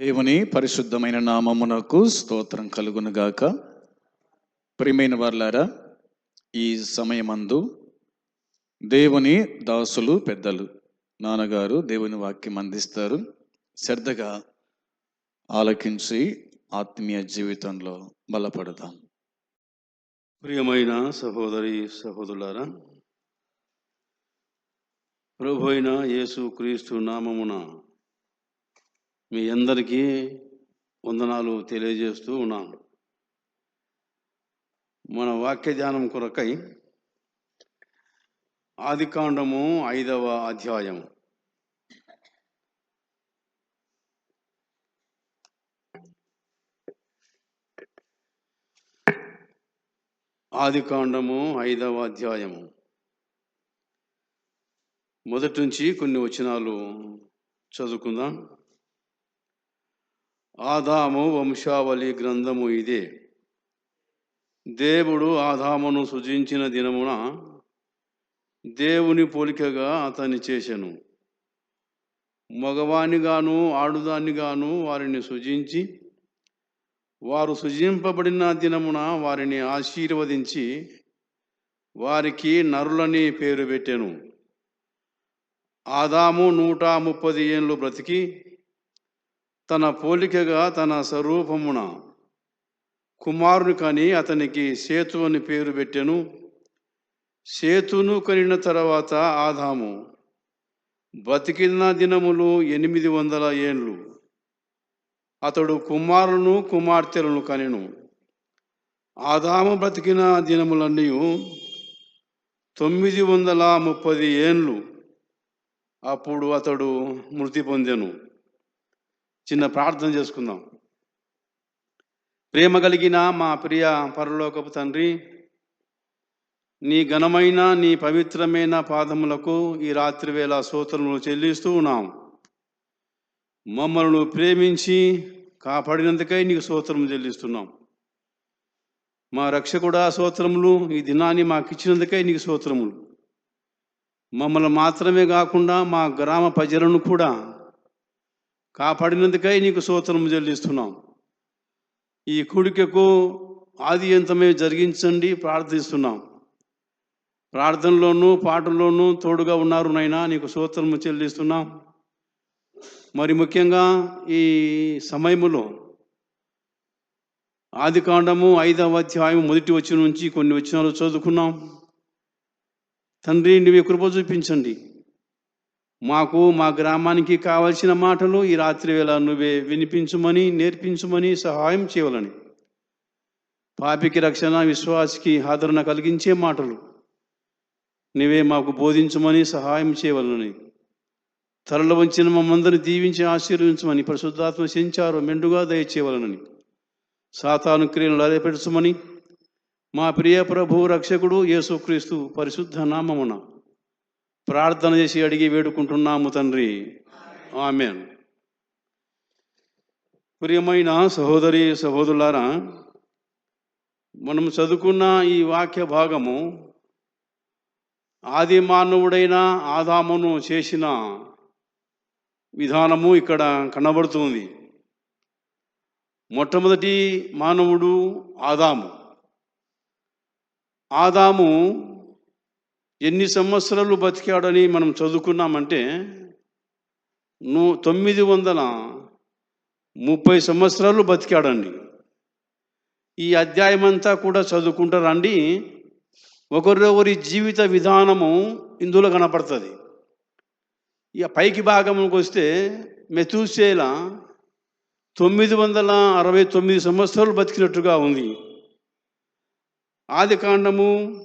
దేవుని పరిశుద్ధమైన నామమునకు స్తోత్రం కలుగునుగాక. ప్రియమైన వర్లారా ఈ సమయమందు దేవుని దాసులు పెద్దలు నాన్నగారు దేవుని వాక్యం అందిస్తారు. శ్రద్ధగా ఆలకించి ఆత్మీయ జీవితంలో బలపడదాం. ప్రియమైన సహోదరి సహోదరులారా ప్రభు అయిన యేసు క్రీస్తు నామమున మీ అందరికీ వందనాలు తెలియజేస్తూ ఉన్నాను. మన వాక్య ధ్యానం కొరకై ఆదికాండము ఐదవ అధ్యాయము. ఆదికాండము ఐదవ అధ్యాయము. మొదటి నుంచి కొన్ని వచనాలు చదువుకుందాం. ఆదాము వంశావళి గ్రంథము ఇదే. దేవుడు ఆదామును సృజించిన దినమున దేవుని పోలికగా అతన్ని చేశాను మగవానిగాను ఆడుదానిగాను వారిని సృజించి వారు సృజింపబడిన దినమున వారిని ఆశీర్వదించి వారికి నరులని పేరు పెట్టెను. ఆదాము నూట ముప్పది ఏళ్ళు బ్రతికి తన పోలికగా తన స్వరూపమున కుమారుని కని అతనికి సేతు అని పేరు పెట్టెను. సేతును కనిన తర్వాత ఆదాము బతికిన దినములు ఎనిమిది వందల ఏండ్లు. అతడు కుమారులను కుమార్తెలను కనెను. ఆదాము బ్రతికిన దినములన్నీ తొమ్మిది వందల ముప్పది ఏండ్లు. అప్పుడు అతడు మృతి పొందెను. చిన్న ప్రార్థన చేసుకుందాం. ప్రేమ కలిగిన మా ప్రియ పరలోకపు తండ్రి నీ ఘనమైన నీ పవిత్రమైన పాదములకు ఈ రాత్రి వేళ సూత్రములు చెల్లిస్తూ ఉన్నాం. మమ్మల్ని ప్రేమించి కాపాడినందుకై నీకు సూత్రము చెల్లిస్తున్నాం. మా రక్షకుడా సూత్రములు ఈ దినాన్ని మాకు ఇచ్చినందుకై నీకు సూత్రములు మమ్మల్ని మాత్రమే కాకుండా మా గ్రామ ప్రజలను కూడా కాపాడినందుకై నీకు సూత్రము చెల్లిస్తున్నాం. ఈ కూడికకు ఆది అంతమే జరిగించండి ప్రార్థిస్తున్నాం. ప్రార్థనలోనూ పాటల్లోనూ తోడుగా ఉన్నారు నైనా నీకు సూత్రము చెల్లిస్తున్నాం. మరి ముఖ్యంగా ఈ సమయములో ఆది కాండము ఐదవ అధ్యాయం మొదటి వచ్చిన నుంచి కొన్ని వచ్చినాలు చదువుకున్నాం. తండ్రి నువ్వు కృప చూపించండి. మాకు మా గ్రామానికి కావలసిన మాటలు ఈ రాత్రి వేళ నువ్వే వినిపించుమని నేర్పించుమని సహాయం చేయవలని. పాపికి రక్షణ విశ్వాసికి ఆదరణ కలిగించే మాటలు నువ్వే మాకు బోధించమని సహాయం చేయవలనని తరలు వంచిన మమ్మందరిని దీవించి ఆశీర్వించమని పరిశుద్ధాత్మ సెంచారు మెండుగా దయచేయవలనని. సాతాను క్రియలు మా ప్రియ ప్రభు రక్షకుడు యేసుక్రీస్తు పరిశుద్ధ నామమున ప్రార్థన చేసి అడిగి వేడుకుంటున్నాము తండ్రి. ఆమెన్. ప్రియమైన సహోదరి సహోదరులారా మనం చదువుకున్న ఈ వాక్య భాగము ఆది మానవుడైన ఆదామును చేసిన విధానము ఇక్కడ కనబడుతుంది. మొట్టమొదటి మానవుడు ఆదాము. ఆదాము ఎన్ని సంవత్సరాలు బతికాడని మనం చదువుకున్నామంటే నూ తొమ్మిది వందల ముప్పై సంవత్సరాలు బతికాడండి. ఈ అధ్యాయం అంతా కూడా చదువుకుంటారండి. ఒకరొకరి జీవిత విధానము ఇందులో కనపడుతుంది. ఇక పైకి భాగంకి వస్తే మెతూసేల తొమ్మిది వందల అరవై తొమ్మిది సంవత్సరాలు బతికినట్టుగా ఉంది. ఆది కాండము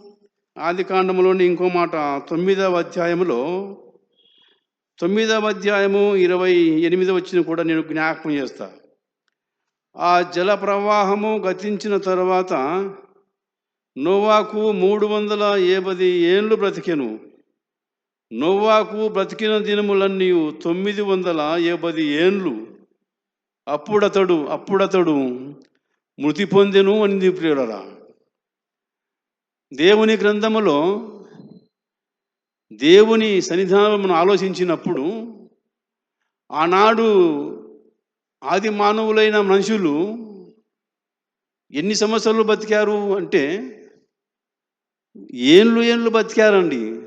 ఆది కాండంలోని ఇంకో మాట తొమ్మిదవ అధ్యాయములో తొమ్మిదవ అధ్యాయము ఇరవై ఎనిమిది వచ్చిన కూడా నేను జ్ఞాపకం చేస్తా. ఆ జల ప్రవాహము గతించిన తర్వాత నోవాకు మూడు వందల ఏపది ఏండ్లు బ్రతికెను. నోవాకు బ్రతికిన దినములన్నీ తొమ్మిది వందల ఏపది ఏండ్లు అప్పుడతడు అప్పుడతడు మృతి పొందెను అని ప్రియులరా. దేవుని గ్రంథములో దేవుని సన్నిధానం ఆలోచించినప్పుడు ఆనాడు ఆది మానవులైన మనుషులు ఎన్ని సంవత్సరాలు బతికారు అంటే ఏండ్లు ఏండ్లు బతికారండి.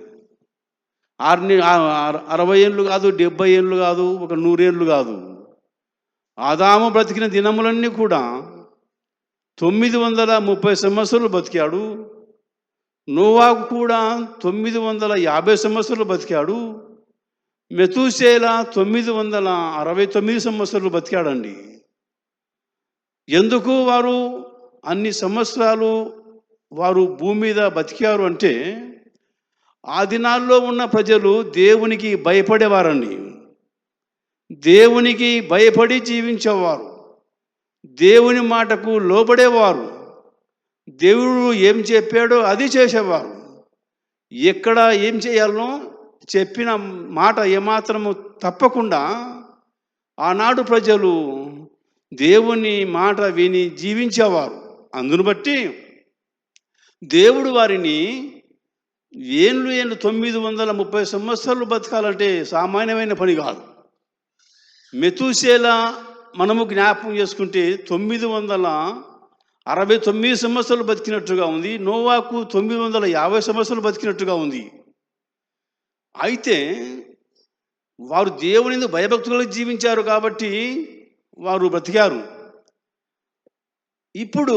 ఆరు అరవై ఏళ్ళు కాదు డెబ్బై ఏళ్ళు కాదు ఒక నూరేళ్ళు కాదు. ఆదాము బ్రతికిన దినములన్నీ కూడా తొమ్మిది వందల ముప్పై సంవత్సరాలు బతికాడు. నోవాకు కూడా తొమ్మిది వందల యాభై సంవత్సరాలు బతికాడు. మెతూసేలా తొమ్మిది వందల అరవై తొమ్మిది సంవత్సరాలు బతికాడండి. ఎందుకు వారు అన్ని సంవత్సరాలు వారు భూమి మీద బతికారు అంటే ఆ దినాల్లో ఉన్న ప్రజలు దేవునికి భయపడేవారండి. దేవునికి భయపడి జీవించేవారు. దేవుని మాటకు లోబడేవారు. దేవుడు ఏం చెప్పాడో అది చేసేవారు. ఎక్కడ ఏం చేయాలనో చెప్పిన మాట ఏమాత్రము తప్పకుండా ఆనాడు ప్రజలు దేవుని మాట విని జీవించేవారు. అందును బట్టి దేవుడు వారిని ఏండ్లు ఏండ్లు తొమ్మిది వందల ముప్పై సంవత్సరాలు బతకాలంటే సామాన్యమైన పని కాదు. మెతూసేల మనము జ్ఞాపకం చేసుకుంటే తొమ్మిది వందల అరవై తొమ్మిది సంవత్సరాలు బతికినట్టుగా ఉంది. నోవాకు తొమ్మిది వందల యాభై సంవత్సరాలు బతికినట్టుగా ఉంది. అయితే వారు దేవుని భయభక్తులు జీవించారు కాబట్టి వారు బ్రతికారు. ఇప్పుడు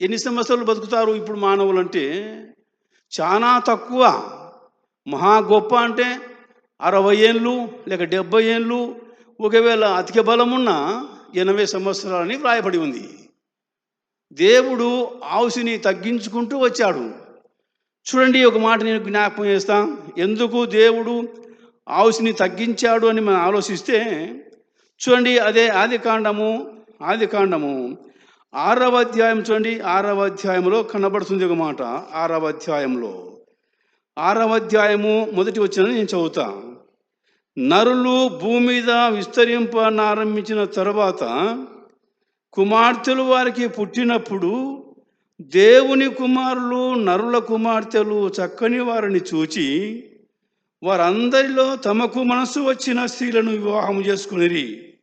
ఎన్ని సంవత్సరాలు బతుకుతారు ఇప్పుడు మానవులు అంటే చాలా తక్కువ. మహా గొప్ప అంటే అరవై ఏళ్ళు లేక డెబ్బై ఏళ్ళు ఒకవేళ అతిక బలమున్న ఎనభై సంవత్సరాలని వ్రాయబడి ఉంది. దేవుడు ఆవుసిని తగ్గించుకుంటూ వచ్చాడు. చూడండి ఒక మాట నేను జ్ఞాపకం చేస్తా. ఎందుకు దేవుడు ఆవుసిని తగ్గించాడు అని మనం ఆలోచిస్తే చూడండి అదే ఆది కాండము ఆది కాండము. ఆరవ అధ్యాయం చూడండి ఆరవ అధ్యాయంలో కనబడుతుంది ఒక మాట. ఆరవ అధ్యాయంలో. ఆరవ అధ్యాయము మొదటి వచ్చిన నేను చదువుతా. నరులు భూమి మీద విస్తరింపనారంభించిన తర్వాత కుమార్తెలు వారికి పుట్టినప్పుడు దేవుని కుమారులు నరుల కుమార్తెలు చక్కని వారిని చూచి వారందరిలో తమకు మనసు వచ్చిన స్త్రీలను వివాహం చేసుకునిరి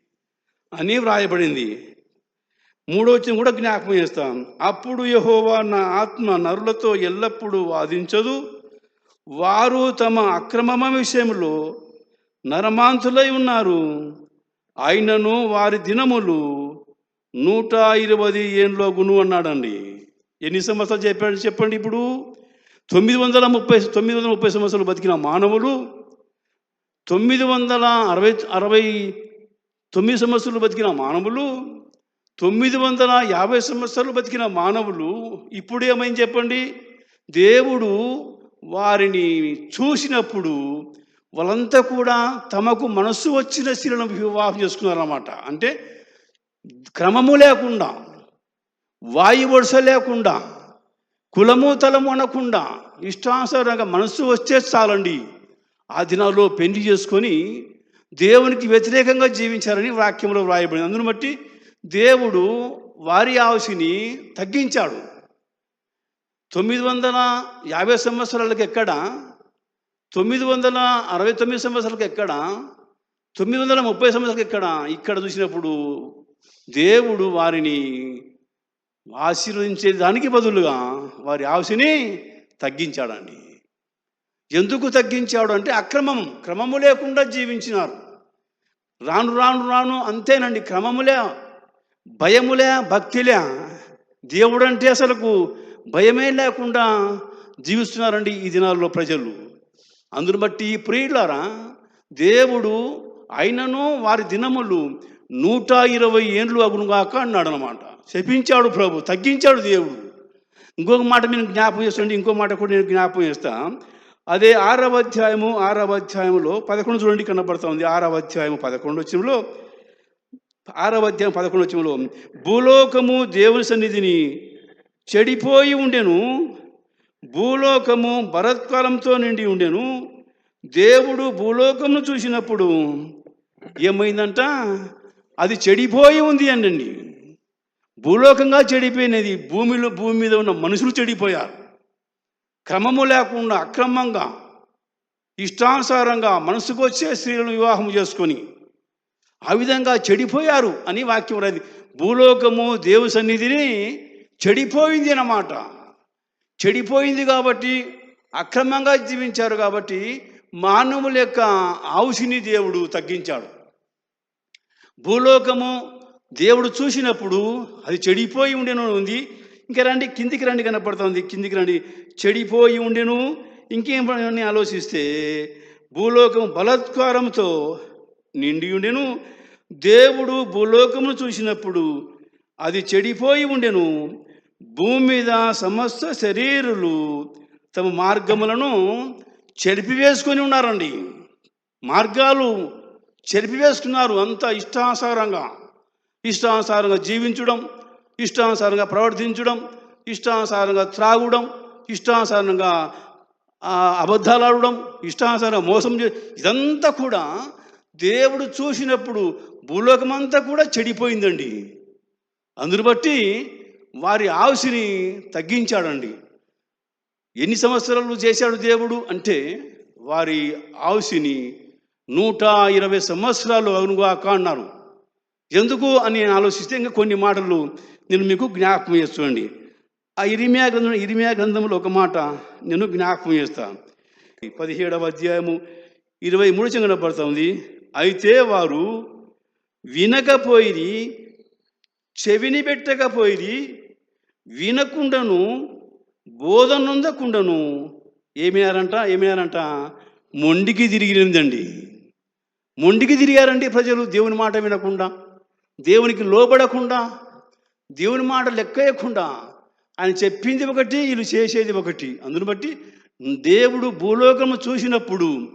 అని వ్రాయబడింది. మూడో వచ్చిన కూడా జ్ఞాపకం చేస్తాం. అప్పుడు యహోవా నా ఆత్మ నరులతో ఎల్లప్పుడూ వాదించదు. వారు తమ అక్రమమ విషయంలో నరమాంతులై ఉన్నారు. అయినను వారి దినములు నూట ఇరవై ఏండ్లో గును అన్నాడండి. ఎన్ని సంవత్సరాలు చెప్పాడు చెప్పండి ఇప్పుడు? తొమ్మిది వందల ముప్పై తొమ్మిది వందల ముప్పై సంవత్సరాలు బతికిన మానవులు తొమ్మిది వందల అరవై అరవై తొమ్మిది సంవత్సరాలు బతికిన మానవులు తొమ్మిది వందల యాభై సంవత్సరాలు బతికిన మానవులు ఇప్పుడు ఏమైంది చెప్పండి? దేవుడు వారిని చూసినప్పుడు వాళ్ళంతా కూడా తమకు మనస్సు వచ్చిన స్త్రీలను వివాహం చేసుకున్నారన్నమాట. అంటే క్రమము లేకుండా వాయు వరుస లేకుండా కులము తలము అనకుండా ఇష్టానుసారంగా మనస్సు వస్తే చాలండి. ఆ దినాల్లో పెళ్ళి చేసుకొని దేవునికి వ్యతిరేకంగా జీవించారని వాక్యంలో వ్రాయబడింది. అందును బట్టి దేవుడు వారి ఆశని తగ్గించాడు. తొమ్మిది వందల యాభై సంవత్సరాలకు ఎక్కడ? తొమ్మిది వందల అరవై తొమ్మిది సంవత్సరాలకు ఎక్కడ? తొమ్మిది వందల ముప్పై సంవత్సరాలకు ఎక్కడ? ఇక్కడ చూసినప్పుడు దేవుడు వారిని ఆశీర్వదించే దానికి బదులుగా వారి ఆశని తగ్గించాడండి. ఎందుకు తగ్గించాడు అంటే అక్రమం క్రమము లేకుండా జీవించినారు. రాను రాను రాను అంతేనండి క్రమములే భయములే భక్తిలే. దేవుడు అంటే అసలుకు భయమే లేకుండా జీవిస్తున్నారండి ఈ దినాల్లో ప్రజలు. అందును బట్టి ఈ ప్రియులారా దేవుడు అయినను వారి దినములు నూట ఇరవై ఏండ్లు అగునుగాక అన్నాడు అనమాట శపించాడు ప్రభు తగ్గించాడు దేవుడు. ఇంకొక మాట నేను జ్ఞాపకం చేస్తుంటే ఇంకో మాట కూడా నేను జ్ఞాపకం చేస్తా. అదే ఆరవ అధ్యాయము ఆరవ అధ్యాయంలో పదకొండు చూడండి కనబడతా ఉంది. ఆరవ అధ్యాయము పదకొండు వచ్చంలో ఆరవ అధ్యాయం పదకొండు వచ్చంలో భూలోకము దేవుని సన్నిధిని చెడిపోయి ఉండెను భూలోకము భరత్కాలంతో నిండి ఉండెను దేవుడు భూలోకమును చూసినప్పుడు ఏమైందంట? అది చెడిపోయి ఉంది అనండి. భూలోకంగా చెడిపోయినది. భూమిలో భూమి మీద ఉన్న మనుషులు చెడిపోయారు. క్రమము లేకుండా అక్రమంగా ఇష్టానుసారంగా మనసుకు వచ్చే స్త్రీలను వివాహం చేసుకొని ఆ విధంగా చెడిపోయారు అని వాక్యం రాదు భూలోకము దేవు సన్నిధిని చెడిపోయింది అన్నమాట. చెడిపోయింది కాబట్టి అక్రమంగా జీవించారు కాబట్టి మానవుల యొక్క ఆవుసిని దేవుడు తగ్గించాడు. భూలోకము దేవుడు చూసినప్పుడు అది చెడిపోయి ఉండెను ఉంది. ఇంకా రండి కిందికి రండి కనపడుతుంది. కిందికి రండి. చెడిపోయి ఉండెను. ఇంకేం పని ఆలోచిస్తే భూలోకం బలత్కారంతో నిండి ఉండెను. దేవుడు భూలోకమును చూసినప్పుడు అది చెడిపోయి ఉండెను. భూమి మీద సమస్త శరీరులు తమ మార్గములను చెరిపివేసుకొని ఉన్నారండి. మార్గాలు చెరిపివేసుకున్నారు అంత ఇష్టానుసారంగా. ఇష్టానుసారంగా జీవించడం ఇష్టానుసారంగా ప్రవర్తించడం ఇష్టానుసారంగా త్రాగడం ఇష్టానుసారంగా అబద్ధాలు ఆడడం ఇష్టానుసారంగా మోసం చే ఇదంతా కూడా దేవుడు చూసినప్పుడు భూలోకమంతా కూడా చెడిపోయిందండి. అందును బట్టి వారి ఆవుసిని తగ్గించాడండి. ఎన్ని సంవత్సరాలు చేశాడు దేవుడు అంటే వారి ఆవుసిని నూట ఇరవై సంవత్సరాలు అవునుగాక అన్నారు. ఎందుకు అని నేను ఆలోచిస్తే ఇంకా కొన్ని మాటలు నేను మీకు జ్ఞాపకం చేస్తుండీ ఆ ఇరిమియా గ్రంథం ఇరిమియా గ్రంథంలో ఒక మాట నేను జ్ఞాపకం చేస్తాను పదిహేడవ అధ్యాయము ఇరవై మూడు చెంగనపడుతుంది అయితే వారు వినకపోయి చెవిని పెట్టకపోయి వినకుండను బోధనొందకుండను ఏమినారంట ఏమినారంట? మొండికి తిరిగినదండి మొండికి తిరిగారండి ప్రజలు దేవుని మాట వినకుండా దేవునికి లోబడకుండా దేవుని మాట లెక్కయకుండా ఆయన చెప్పింది ఒకటి వీళ్ళు చేసేది ఒకటి. అందును బట్టి దేవుడు భూలోకము చూసినప్పుడు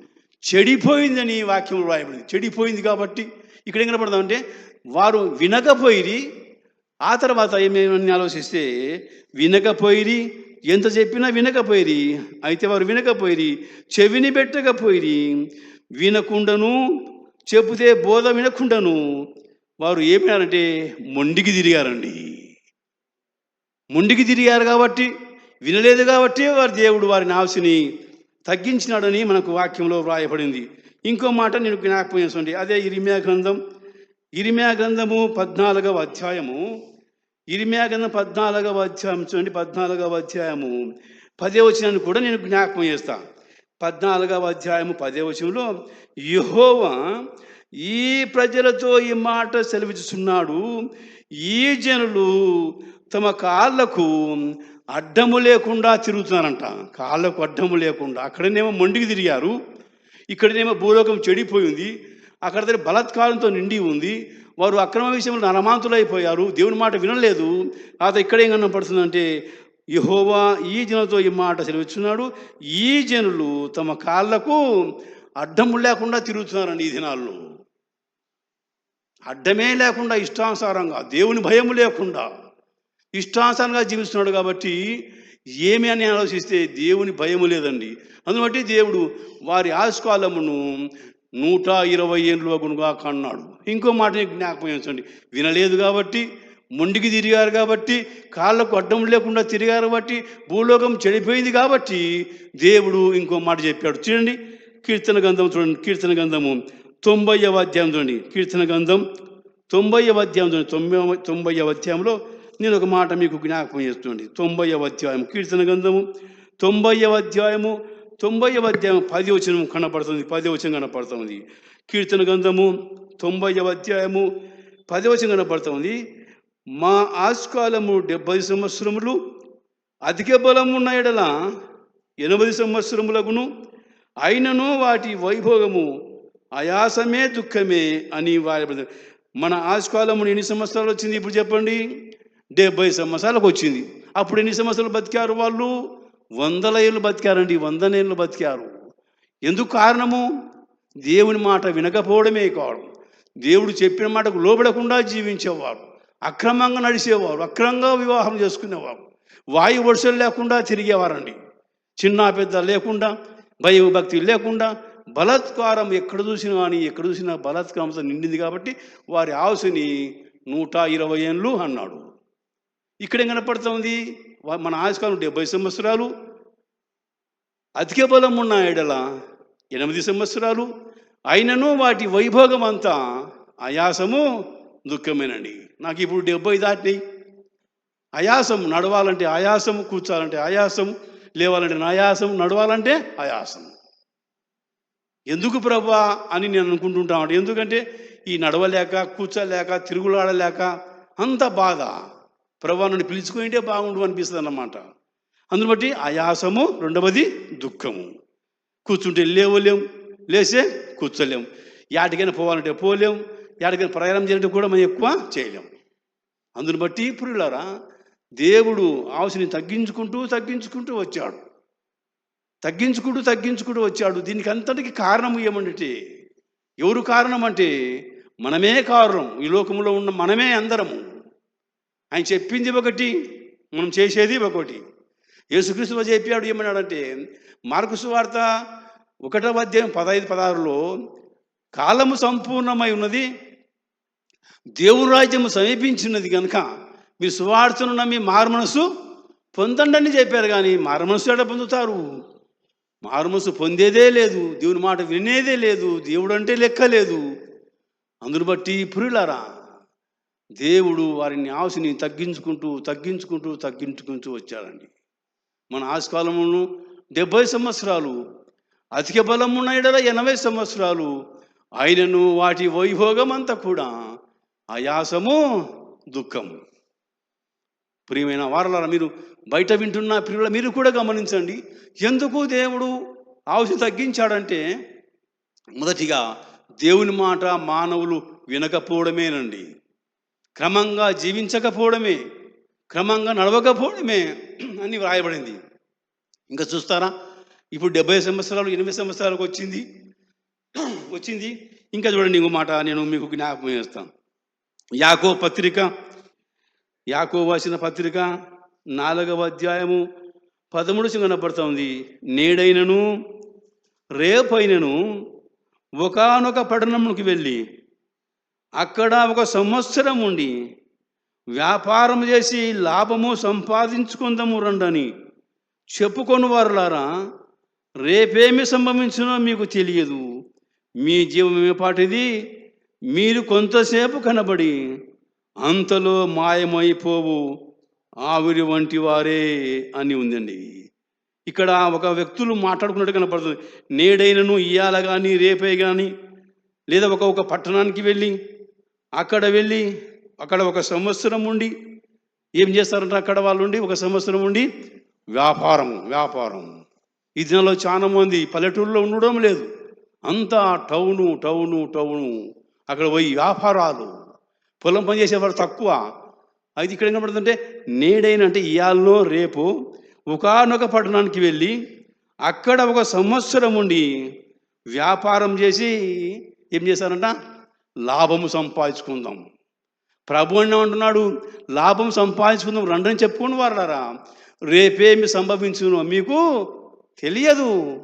చెడిపోయిందని వాక్యం రాయబడింది చెడిపోయింది కాబట్టి ఇక్కడ ఏం కనపడదామంటే వారు వినకపోయిరి ఆ తర్వాత ఏమేమని ఆలోచిస్తే వినకపోయిరి ఎంత చెప్పినా వినకపోయిరి అయితే వారు వినకపోయిరి చెవిని పెట్టకపోయిరి వినకుండను చెబితే బోధ వినకుండను. వారు ఏమినారంటే మొండికి తిరిగారండి. మొండికి తిరిగారు కాబట్టి వినలేదు కాబట్టి వారి దేవుడు వారి నావసిని తగ్గించినాడని మనకు వాక్యంలో వ్రాయబడింది. ఇంకో మాట నేను జ్ఞాపకం చేసుకోండి అదే ఇరిమ్యా గ్రంథం. ఇరిమ్యా గ్రంథము పద్నాలుగవ అధ్యాయము. ఇరిమ్యా గ్రంథం పద్నాలుగవ అధ్యాయం చూడండి పద్నాలుగవ అధ్యాయము. పదే వచ్చినాన్ని కూడా నేను జ్ఞాపకం చేస్తా. పద్నాలుగవ అధ్యాయము పదే వచనంలో యెహోవా ఈ ప్రజలతో ఈ మాట సెలవిస్తున్నాడు ఈ జనులు తమ కాళ్ళకు అడ్డము లేకుండా తిరుగుతున్నారంట. కాళ్ళకు అడ్డము లేకుండా. అక్కడనేమో మొండికి తిరిగారు. ఇక్కడనేమో భూలోకం చెడిపోయింది. అక్కడ దగ్గర బలాత్కారంతో నిండి ఉంది. వారు అక్రమ విషయంలో నరమాంతులైపోయారు. దేవుని మాట వినలేదు. ఆ ఇక్కడ ఏం కనపడుతుందంటే యహోవా ఈ జనులతో ఈ మాట సెలవిచ్చున్నాడు. ఈ జనులు తమ కాళ్ళకు అడ్డము లేకుండా తిరుగుతున్నారండి ఈ దినాల్లో. అడ్డమే లేకుండా ఇష్టానుసారంగా దేవుని భయం లేకుండా ఇష్టానుసారంగా జీవిస్తున్నాడు కాబట్టి ఏమి అని ఆలోచిస్తే దేవుని భయం లేదండి. అందుబట్టి దేవుడు వారి ఆస్కాలమును నూట ఇరవై ఏళ్ళు అగునుగా కన్నాడు. ఇంకో మాట జ్ఞాపకం చేయండి. వినలేదు కాబట్టి మొండికి తిరిగారు కాబట్టి కాళ్ళకు అడ్డం లేకుండా తిరిగారు కాబట్టి భూలోకం చెడిపోయింది కాబట్టి దేవుడు ఇంకో మాట చెప్పాడు. చూడండి కీర్తన గంధం చూడండి కీర్తన గంధము తొంభైవ అధ్యాయం చూడండి కీర్తన గంధం తొంభైవ అధ్యాయం చూడండి. తొంభై తొంభైవ అధ్యాయంలో నేను ఒక మాట మీకు జ్ఞాపకం చేస్తుంది తొంభైవ అధ్యాయం కీర్తన గంధము తొంభైవ అధ్యాయము తొంభైవ అధ్యాయం పది వచనం కనపడుతుంది పది వచనం కనపడుతుంది. కీర్తన గంధము తొంభైవ అధ్యాయము పది వచనం కనపడుతుంది. మా ఆస్కాలము డెబ్బై సంవత్సరములు అధిక బలం ఉన్న ఎడల ఎనభై సంవత్సరములగును. అయినను వాటి వైభోగము ఆయాసమే దుఃఖమే అని వారి మన ఆస్కాలము ఎన్ని సంవత్సరాలు వచ్చింది ఇప్పుడు చెప్పండి? డెబ్బై సంవత్సరాలకు వచ్చింది. అప్పుడు ఎన్ని సంవత్సరాలు బతికారు వాళ్ళు? వందల ఏళ్ళు బతికారండి వందనేళ్ళు బతికారు. ఎందుకు కారణము? దేవుని మాట వినకపోవడమే కావడం దేవుడు చెప్పిన మాటకు లోబడకుండా జీవించేవారు అక్రమంగా నడిచేవారు అక్రమంగా వివాహం చేసుకునేవారు. వాయు వర్షాలు లేకుండా తిరిగేవారండి. చిన్న పెద్ద లేకుండా భయం భక్తి లేకుండా బలాత్కారం ఎక్కడ చూసినా కానీ ఎక్కడ చూసినా బలాత్కారంతో నిండింది కాబట్టి వారి ఆశని నూట ఇరవై ఏళ్ళు అన్నాడు. ఇక్కడేం కనపడుతుంది మన ఆయుష్కాలం డెబ్బై సంవత్సరాలు. అధిక బలం ఉన్న ఎడల ఎనిమిది సంవత్సరాలు. అయినను వాటి వైభోగం అంతా ఆయాసము దుఃఖమేనండి. నాకు ఇప్పుడు డెబ్బై దాటినాయి. ఆయాసం నడవాలంటే ఆయాసం కూర్చోాలంటే ఆయాసం లేవాలంటే నాయాసం నడవాలంటే ఆయాసం. ఎందుకు ప్రభా అని నేను అనుకుంటుంటాను ఎందుకంటే ఈ నడవలేక కూర్చోలేక తిరుగులాడలేక అంత బాధ. ప్రభా నన్ను పిలుచుకుంటే బాగుండు అనిపిస్తుంది అన్నమాట. అందుబట్టి ఆయాసము రెండవది దుఃఖము. కూర్చుంటే లేవలేం లేసే కూర్చోలేం. యాటికైనా పోవాలంటే పోలేం యాటికైనా ప్రయాణం చేయడం కూడా మనం ఎక్కువ చేయలేం. అందుని బట్టి పురులారా దేవుడు ఆశని తగ్గించుకుంటూ తగ్గించుకుంటూ వచ్చాడు. తగ్గించుకుంటూ తగ్గించుకుంటూ వచ్చాడు. దీనికి అంతటికి కారణం ఏమంటే ఎవరు కారణం అంటే మనమే కారణం. ఈ లోకంలో ఉన్న మనమే అందరము. ఆయన చెప్పింది ఒకటి మనం చేసేది ఒకటి. యేసుక్రీస్తు చెప్పాడు ఏమన్నాడంటే మార్కు సువార్త ఒకటవ అధ్యాయం పదహైదు పదహారులో కాలము సంపూర్ణమై ఉన్నది దేవుని రాజ్యము సమీపించినది కనుక మీ సువార్తను నమ్మి మారుమనసు పొందండి అని చెప్పారు కానీ మారుమనసు ఎడ పొందుతారు? మారుమనసు పొందేదే లేదు దేవుని మాట వినేదే లేదు దేవుడు అంటే లెక్క లేదు. అందును బట్టి పురులారా దేవుడు వారిని ఆశని తగ్గించుకుంటూ తగ్గించుకుంటూ తగ్గించుకుంటూ వచ్చాడండి. మన ఆశకాలమును డెబ్బై సంవత్సరాలు అధిక బలం ఉన్న ఎడల ఎనభై సంవత్సరాలు ఆయనను వాటి వైభోగం అంతా కూడా ఆయాసము దుఃఖం ప్రియమైన వారలారా మీరు బయట వింటున్న ప్రియుల మీరు కూడా గమనించండి. ఎందుకు దేవుడు ఆవుసి తగ్గించాడంటే మొదటిగా దేవుని మాట మానవులు వినకపోవడమేనండి. క్రమంగా జీవించకపోవడమే క్రమంగా నడవకపోవడమే అని వ్రాయబడింది. ఇంకా చూస్తారా? ఇప్పుడు డెబ్బై సంవత్సరాలు ఎనిమిది సంవత్సరాలకు వచ్చింది. వచ్చింది. ఇంకా చూడండి ఇంకో మాట నేను మీకు జ్ఞాపకం చేస్తాను. యాకో పత్రిక యాకో వాసిన పత్రిక నాలుగవ అధ్యాయము పదమూడు కనపడుతుంది నేడైనను రేపైనను ఒకానొక పట్టణంకి వెళ్ళి అక్కడ ఒక సంవత్సరం ఉండి వ్యాపారం చేసి లాభము సంపాదించుకుందాము రండని చెప్పుకొని వారులారా రేపేమి సంభవించినో మీకు తెలియదు. మీ జీవం ఏపాటిది మీరు కొంతసేపు కనబడి అంతలో మాయమైపోవు ఆవిరి వంటి వారే అని ఉందండి. ఇక్కడ ఒక వ్యక్తులు మాట్లాడుకున్నట్టు కనపడుతుంది. నేడైనను ఇయ్యాల కానీ రేపే కానీ లేదా ఒక ఒక పట్టణానికి వెళ్ళి అక్కడ వెళ్ళి అక్కడ ఒక సంవత్సరం ఉండి ఏం చేస్తారంటే అక్కడ వాళ్ళు ఉండి ఒక సంవత్సరం ఉండి వ్యాపారం వ్యాపారం. ఈ దినాల్లో చాలా మంది పల్లెటూరులో ఉండడం లేదు. అంతా టౌను టౌను టౌను. అక్కడ పోయి వ్యాపారాలు. పొలం పని చేసేవారు తక్కువ. అయితే ఇక్కడ ఏం కనబడుతుంటే నేడైన అంటే ఇయాల్లో రేపు ఒకనొక పట్టణానికి వెళ్ళి అక్కడ ఒక సంవత్సరం ఉండి వ్యాపారం చేసి ఏం చేశారంట? లాభము సంపాదించుకుందాం. ప్రభు అని అంటున్నాడు లాభం సంపాదించుకుందాం రండని చెప్పుకుని వారారా రేపేమి సంభవించును మీకు తెలియదు.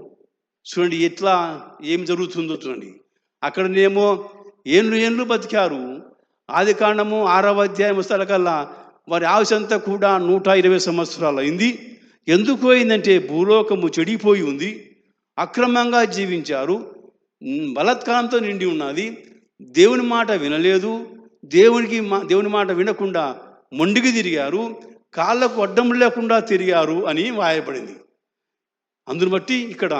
చూడండి ఎట్లా ఏం జరుగుతుందో చూడండి. అక్కడనేమో ఏండ్లు ఏండ్లు బతికారు. ఆది కాండము ఆరవ అధ్యాయం వస్తాలకల్లా వారి ఆయుష్ కూడా నూట ఇరవై సంవత్సరాలు అయింది. ఎందుకు అయిందంటే భూలోకము చెడిపోయి ఉంది. అక్రమంగా జీవించారు. బలత్కారంతో బలాత్కారంతో నిండి ఉన్నది. దేవుని మాట వినలేదు. దేవునికి మా దేవుని మాట వినకుండా మొండికి తిరిగారు. కాళ్ళకు అడ్డం లేకుండా తిరిగారు అని వాయపడింది అందును బట్టి ఇక్కడ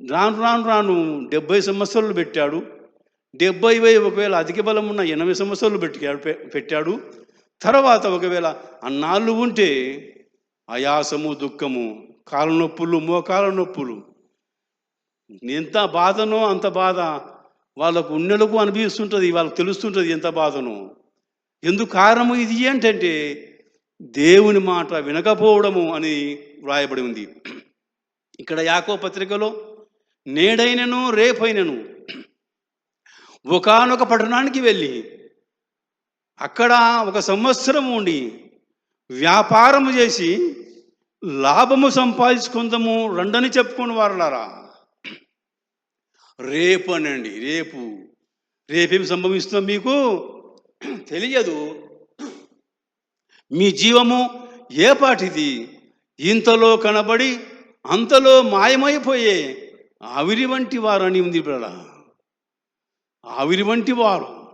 రాను రాను రాను డెబ్బై సంవత్సరాలు పెట్టాడు. డెబ్బై వై ఒకవేళ అధిక బలం ఉన్న ఎనభై సంవత్సరాలు పెట్టాడు పెట్టాడు. తర్వాత ఒకవేళ అన్నాళ్ళు ఉంటే ఆయాసము దుఃఖము కాళ్ళ నొప్పులు మోకాల నొప్పులు. ఎంత బాధనో అంత బాధ వాళ్ళకు ఉన్నెలకు అనిపిస్తుంటుంది వాళ్ళకు తెలుస్తుంటుంది ఎంత బాధనో. ఎందుకు కారణము ఇది ఏంటంటే దేవుని మాట వినకపోవడము అని వ్రాయబడి ఉంది. ఇక్కడ యాకో పత్రికలో నేడైనను రేపైనను. ఒకనొక పట్టణానికి వెళ్ళి అక్కడ ఒక సంవత్సరం ఉండి వ్యాపారము చేసి లాభము సంపాదించుకుందాము రండని చెప్పుకుని వారులారా. రేపు అనండి రేపు. రేపేం సంభవిస్తుందో మీకు తెలియదు. మీ జీవము ఏ పాటిది? ఇంతలో కనబడి అంతలో మాయమైపోయే ఆవిరి వంటి వారని ఉంది ఇప్పుడు ఆవిరి వంటి వారు.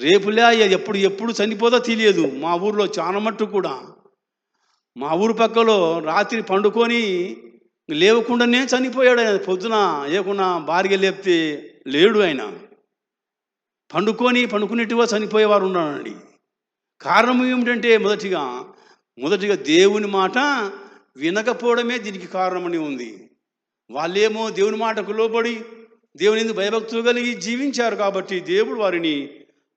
రేపులే ఎప్పుడు ఎప్పుడు చనిపోదో తెలియదు. మా ఊర్లో చాలా మట్టు కూడా. మా ఊరు పక్కలో రాత్రి పండుకొని లేవకుండానే చనిపోయాడు ఆయన. పొద్దున లేకుండా భార్య లేపితే లేడు ఆయన. పండుకొని పండుకునేట్టుగా చనిపోయేవారు ఉన్నారండి. కారణం ఏమిటంటే మొదటిగా మొదటిగా దేవుని మాట వినకపోవడమే దీనికి కారణమని ఉంది. వాళ్ళేమో దేవుని మాటకు లోబడి దేవుని ఎందుకు భయభక్తులు కలిగి జీవించారు కాబట్టి దేవుడు వారిని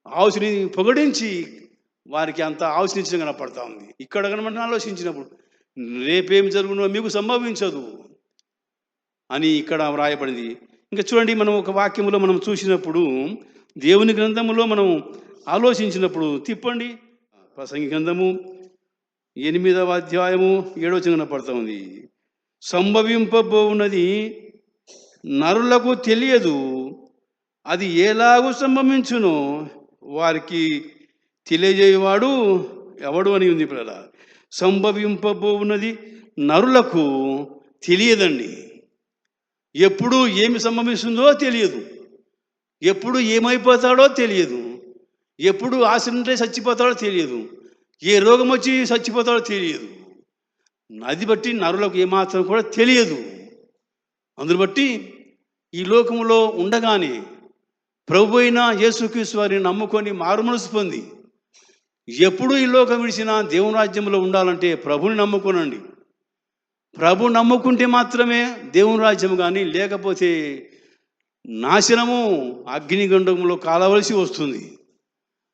ఆవుసిని పొగడించి వారికి అంత ఆలోచించడం కనపడతా ఉంది. ఇక్కడ కనబడి ఆలోచించినప్పుడు రేపేం జరుగునో మీకు సంభవించదు అని ఇక్కడ వ్రాయబడింది. ఇంకా చూడండి మనం ఒక వాక్యంలో మనం చూసినప్పుడు దేవుని గ్రంథములో మనం ఆలోచించినప్పుడు తిప్పండి. ప్రసంగి గ్రంథము ఎనిమిదవ అధ్యాయము ఏడవ చిన్న పడుతూ ఉంది. సంభవింపబోవున్నది నరులకు తెలియదు. అది ఎలాగూ సంభవించునో వారికి తెలియజేయవాడు ఎవడు అని ఉంది ఇప్పుడు సంభవింపబోవున్నది నరులకు తెలియదండి. ఎప్పుడు ఏమి సంభవిస్తుందో తెలియదు. ఎప్పుడు ఏమైపోతాడో తెలియదు. ఎప్పుడు ఆశ చచ్చిపోతాడో తెలియదు. ఏ రోగం వచ్చి చచ్చిపోతాడో తెలియదు. అది బట్టి నరులకు ఏమాత్రం కూడా తెలియదు. అందును బట్టి ఈ లోకములో ఉండగానే ప్రభు అయిన యేసుక్రీస్తు వారిని నమ్ముకొని మారుమనసు పొంది ఎప్పుడు ఈ లోకం విడిచినా దేవుని రాజ్యంలో ఉండాలంటే ప్రభుని నమ్ముకోనండి. ప్రభు నమ్ముకుంటే మాత్రమే దేవుని రాజ్యం కానీ లేకపోతే నాశనము అగ్నిగండంలో కాలవలసి వస్తుంది.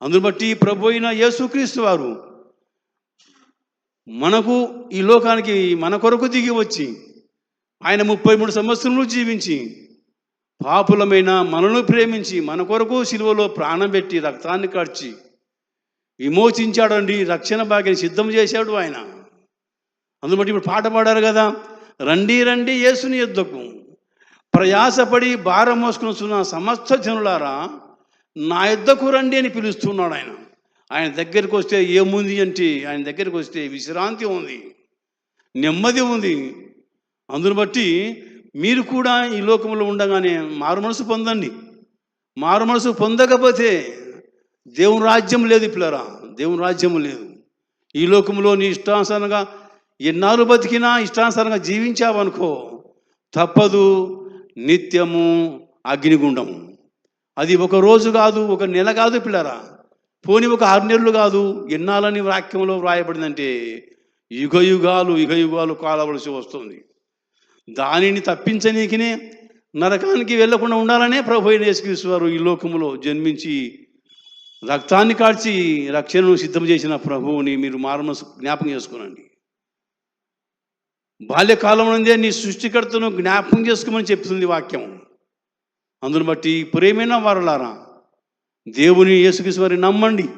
అందును బట్టి ప్రభు అయిన యేసుక్రీస్తు వారు మనకు ఈ లోకానికి మన కొరకు దిగి వచ్చి ఆయన ముప్పై మూడు సంవత్సరములు జీవించి పాపులమైన మనను ప్రేమించి మన కొరకు సిలువలో ప్రాణం పెట్టి రక్తాన్ని కార్చి విమోచించాడండి రక్షణ భాగ్యం సిద్ధం చేశాడు ఆయన. అందుబట్టి ఇప్పుడు పాట పాడారు కదా రండి రండి యేసుని యుద్ధకు ప్రయాసపడి భారం మోసుకుని సమస్త జనులారా నా యుద్ధకు రండి అని పిలుస్తున్నాడు ఆయన. ఆయన దగ్గరికి వస్తే ఏముంది అంటే ఆయన దగ్గరికి వస్తే విశ్రాంతి ఉంది నెమ్మది ఉంది. అందును బట్టి మీరు కూడా ఈ లోకంలో ఉండగానే మారు మనసు పొందండి. మారు మనసు పొందకపోతే దేవుని రాజ్యం లేదు ఇప్పులరా దేవుని రాజ్యం లేదు. ఈ లోకంలో నీ ఇష్టానుసారంగా ఎన్నాళ్ళు బతికినా ఇష్టానుసారంగా జీవించావనుకో తప్పదు నిత్యము అగ్నిగుండము అది ఒక రోజు కాదు ఒక నెల కాదు పిల్లరా. పోని ఒక ఆరు నెలలు కాదు. ఎన్నాలని వాక్యంలో వ్రాయబడిందంటే యుగ యుగాలు యుగ యుగాలు కాలవలసి వస్తుంది. దానిని తప్పించనీకినే నరకానికి వెళ్ళకుండా ఉండాలనే ప్రభు అయిన వారు ఈ లోకంలో జన్మించి రక్తాన్ని కాల్చి రక్షణను సిద్ధం చేసిన ప్రభువుని మీరు మారమసు జ్ఞాపకం చేసుకోనండి. బాల్యకాలం నుండే నీ సృష్టికర్తను జ్ఞాపకం చేసుకోమని చెప్తుంది వాక్యం. అందును బట్టి ప్రేమైన వారులారా దేవుని యేసుకృష్ణ వారిని నమ్మండి.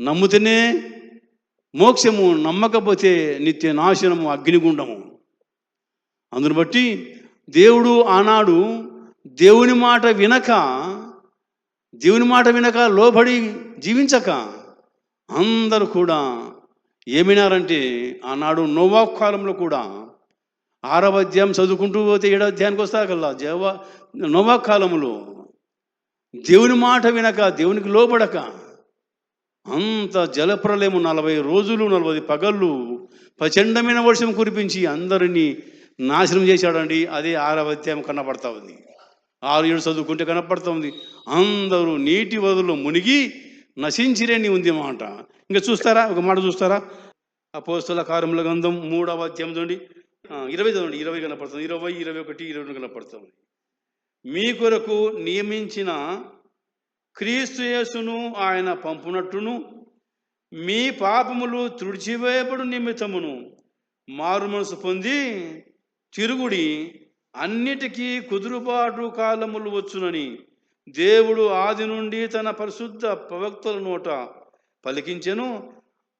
నమ్ముతేనే మోక్షము నమ్మకపోతే నిత్య నాశనము అగ్నిగుండము. అందును బట్టి దేవుడు ఆనాడు దేవుని మాట వినక దేవుని మాట వినక లోబడి జీవించక అందరూ కూడా ఏమినారంటే ఆనాడు నోవా కాలంలో కూడా ఆరవ అధ్యాయం చదువుకుంటూ పోతే ఏడవ అధ్యాయానికి వస్తారు కల్లా? జవ నోవా కాలంలో దేవుని మాట వినక దేవునికి లోబడక అంత జలప్రలయము నలభై రోజులు నలభై పగళ్ళు ప్రచండమైన వర్షం కురిపించి అందరినీ నాశనం చేశాడండి. అదే ఆరవ అధ్యాయం కనపడతా ఉంది. ఆరు ఏడు చదువుకుంటే కనపడతా ఉంది. అందరూ నీటి వదులు మునిగి నశించిరేని ఉంది మాట. ఇంకా చూస్తారా? ఒక మాట చూస్తారా? అపోస్తల కారముల గంధం మూడవ అధ్యాయం చూడండి. ఇరవై చదవండి. ఇరవై కనపడుతుంది ఇరవై ఇరవై ఒకటి ఇరవై రెండు కనపడుతుంది మీ కొరకు నియమించిన క్రీస్తు యేసును ఆయన పంపునట్టును మీ పాపములు తుడిచివేయబడు నిమిత్తమును మారు మనసు పొంది తిరుగుడి అన్నిటికీ కుదురుబాటు కాలములు వచ్చునని దేవుడు ఆది నుండి తన పరిశుద్ధ ప్రవక్తల నోట పలికించెను.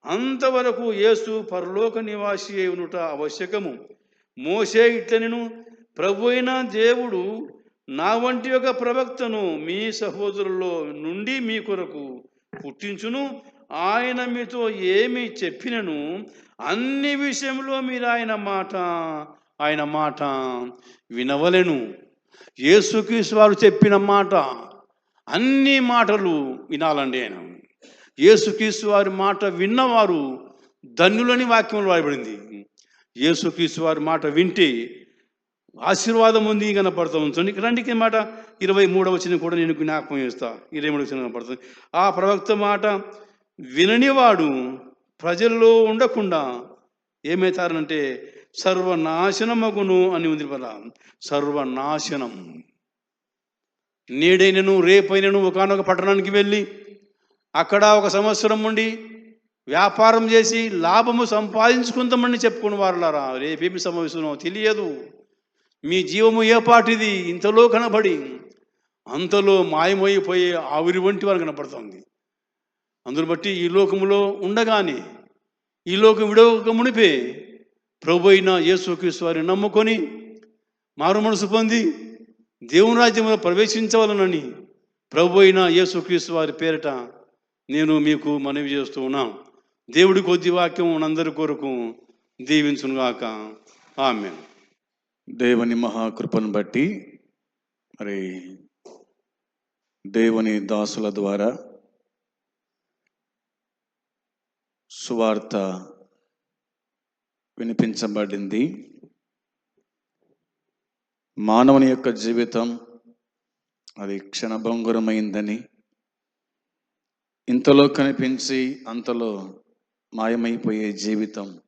అంతవరకు యేసు పరలోక నివాసి అయి ఉండుట ఆవశ్యకము. మోసే ఇట్లనెను ప్రభు అయిన దేవుడు నా వంటి ఒక ప్రవక్తను మీ సహోదరుల్లో నుండి మీ కొరకు పుట్టించును. ఆయన మీతో ఏమి చెప్పినను అన్ని విషయంలో మీరు ఆయన మాట ఆయన మాట వినవలెను. యేసుక్రీస్తు వారు చెప్పిన మాట అన్ని మాటలు వినాలండి ఆయన. యేసుక్రీస్తు వారి మాట విన్నవారు ధన్యులని వాక్యంలో రాయబడింది. యేసుక్రీస్తు వారి మాట వింటే ఆశీర్వాదం ఉంది కనపడుతూ. ఉంటుంది రెండుకి మాట ఇరవై మూడవ వచ్చిన కూడా నేను జ్ఞాపకం చేస్తా. ఇరవై మూడవ వచ్చిన కనపడుతుంది. ఆ ప్రవక్త మాట విననివాడు ప్రజల్లో ఉండకుండా ఏమవుతారంటే సర్వనాశనమగును అని ఉంది పద. సర్వనాశనం. నేడైనను రేపైనను ఒకనొక పట్టణానికి వెళ్ళి అక్కడ ఒక సంవత్సరం ఉండి వ్యాపారం చేసి లాభము సంపాదించుకుందామని చెప్పుకుని వారులారా రేపేమి సంభవిస్తుందో తెలియదు. మీ జీవము ఏ పాటిది? ఇంతలో కనబడి అంతలో మాయమైపోయే ఆవిరి వంటి వారు కనపడుతుంది. అందును బట్టి ఈ లోకములో ఉండగానే ఈ లోకం విడవక మునిపే ప్రభు అయిన యేసుక్రీస్తు వారిని నమ్ముకొని మారు మనసు పొంది దేవుని రాజ్యంలో ప్రవేశించవలనని ప్రభు అయిన యేసుక్రీస్తు వారి పేరిట నేను మీకు మనవి చేస్తూ ఉన్నాను. దేవుడి కొద్ది వాక్యం మనందరి కొరకు దీవించునుగాక. ఆమె దేవుని మహాకృపను బట్టి మరి దేవుని దాసుల ద్వారా సువార్త వినిపించబడింది. మానవుని యొక్క జీవితం అది క్షణభంగురమైందని ఇంతలో కనిపించి అంతలో మాయమైపోయే జీవితం.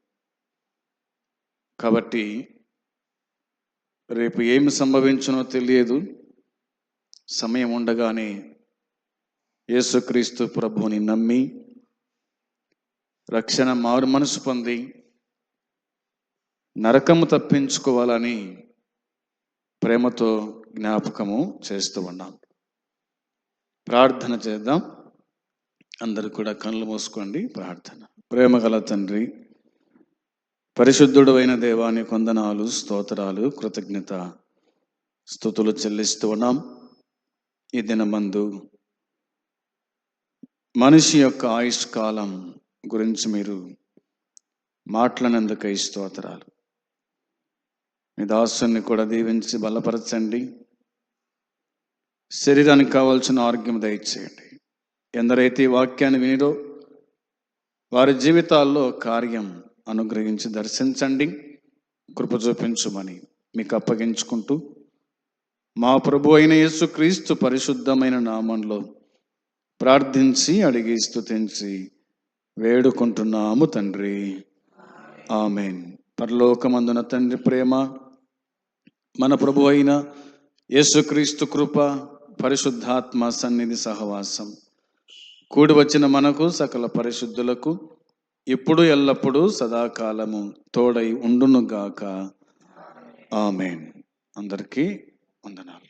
కాబట్టి రేపు ఏమి సంభవించునో తెలియదు. సమయం ఉండగానే యేసుక్రీస్తు ప్రభుని నమ్మి రక్షణ మారు మనసు పొంది నరకము తప్పించుకోవాలని ప్రేమతో జ్ఞాపకము చేస్తూ ఉన్నాం. ప్రార్థన చేద్దాం. అందరూ కూడా కళ్ళు మూసుకోండి ప్రార్థన. ప్రేమగల తండ్రి పరిశుద్ధుడు అయిన దేవాని కొందనాలు స్తోత్రాలు కృతజ్ఞత స్థుతులు చెల్లిస్తూ ఉన్నాం. ఈ దినమందు మనిషి యొక్క ఆయుష్ కాలం గురించి మీరు మాట్లాడినందుకై స్తోత్రాలు. మీ దాసుని కూడా దీవించి బలపరచండి. శరీరానికి కావాల్సిన ఆరోగ్యం దయచేయండి. ఎందరైతే ఈ వాక్యాన్ని వినిరో వారి జీవితాల్లో కార్యం అనుగ్రహించి దర్శించండి కృప చూపించుమని మీకు అప్పగించుకుంటూ మా ప్రభు అయిన యేసుక్రీస్తు పరిశుద్ధమైన నామంలో ప్రార్థించి అడిగి స్థుతించి వేడుకుంటున్నాము తండ్రి. ఆమెన్. పరలోకమందున తండ్రి ప్రేమ మన ప్రభు అయిన యేసుక్రీస్తు కృప పరిశుద్ధాత్మ సన్నిధి సహవాసం. కూడి వచ్చిన మనకు సకల పరిశుద్ధులకు ఇప్పుడు ఎల్లప్పుడూ సదాకాలము తోడై ఉండునుగాక. ఆమెన్. అందరికీ వందనాలు.